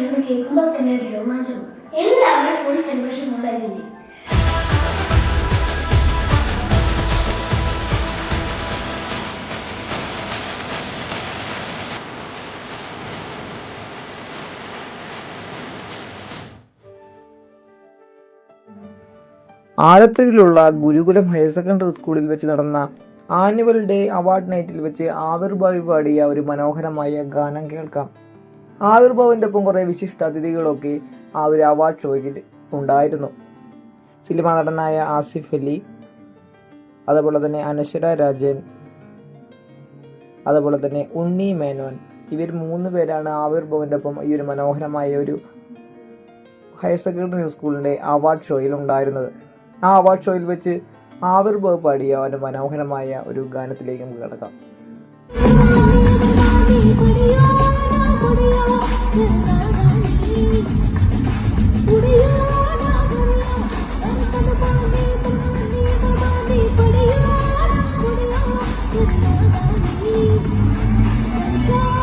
എന്ന് കേൾക്കുമ്പോൾ തന്നെ ഒരു രോമാഞ്ചം എല്ലാവരും ഫുൾ സെലിബ്രേഷൻ ഉണ്ടായിരുന്നില്ലേ ആലത്തൂരിലുള്ള ഗുരുകുലം ഹയർ സെക്കൻഡറി സ്കൂളിൽ വെച്ച് നടന്ന ആനുവൽ ഡേ അവാർഡ് നൈറ്റിൽ വെച്ച് ആവിർഭാവി പാടിയ ഒരു മനോഹരമായ ഗാനം കേൾക്കാം. ആവിർഭാവിന്റെ ഒപ്പം കുറേ വിശിഷ്ട അതിഥികളൊക്കെ ആ ഒരു അവാർഡ് ഷോയിൽ ഉണ്ടായിരുന്നു. സിനിമാ നടനായ ആസിഫ് അലി അതുപോലെ തന്നെ അനശ്വര രാജൻ അതുപോലെ തന്നെ ഉണ്ണി മേനോൻ. ഇവർ മൂന്ന് പേരാണ് ആവിർഭവന്റെ ഒപ്പം ഈ ഒരു മനോഹരമായ ഒരു ഹയർ സെക്കൻഡറി സ്കൂളിന്റെ അവാർഡ് ഷോയിൽ ഉണ്ടായിരുന്നത്. ആ അവാർഡ് ഷോയിൽ വെച്ച് ആവിർഭാവ് പാടിയ അവന്റെ മനോഹരമായ ഒരു ഗാനത്തിലേക്ക് നമുക്ക് കിടക്കാം Yeah.